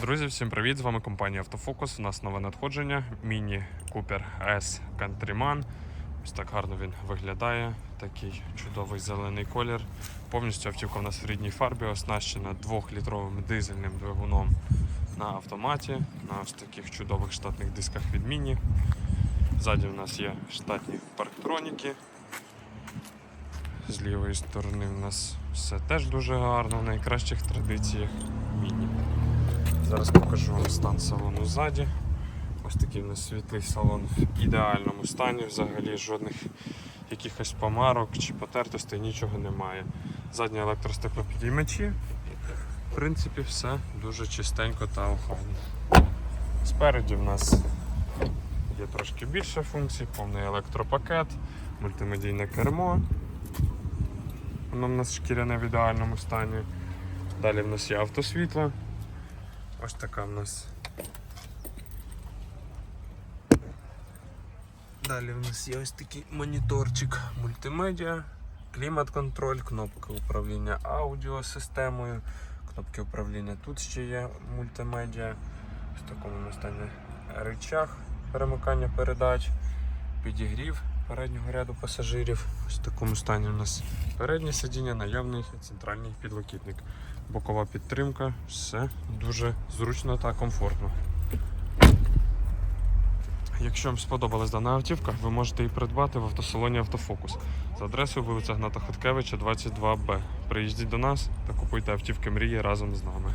Друзі, всім привіт! З вами компанія Автофокус. У нас нове надходження. Міні Cooper S Countryman. Ось так гарно він виглядає. Такий чудовий зелений колір. Повністю автівка у нас в рідній фарбі, оснащена 2-літровим дизельним двигуном на автоматі, на ось таких чудових штатних дисках від Міні. Ззаді у нас є штатні парктроніки. З лівої сторони у нас все теж дуже гарно, в найкращих традиціях. Зараз покажу вам стан салону ззаді. Ось такий у нас світлий салон в ідеальному стані, взагалі жодних якихось помарок чи потертостей, нічого немає. Задні електростеклопідіймачі. В принципі, все дуже чистенько та охайно. Спереді в нас є трошки більше функцій, повний електропакет, мультимедійне кермо. Воно в нас шкіряне в ідеальному стані. Далі в нас є автосвітло. Ось така в нас. Далі в нас є ось такий моніторчик мультимедіа, клімат-контроль, кнопка управління аудіосистемою, кнопки управління тут ще є мультимедіа. В такому у нас там є рычаг перемикання передач, підігрів переднього ряду пасажирів. Ось в такому стані у нас переднє сидіння, наявний центральний підлокітник бокова підтримка, все дуже зручно та комфортно. Якщо вам сподобалась дана автівка, ви можете її придбати в автосалоні Автофокус за адресою вулиця Гната Хоткевича, 22Б. Приїздіть до нас та купуйте автівки мрії разом з нами.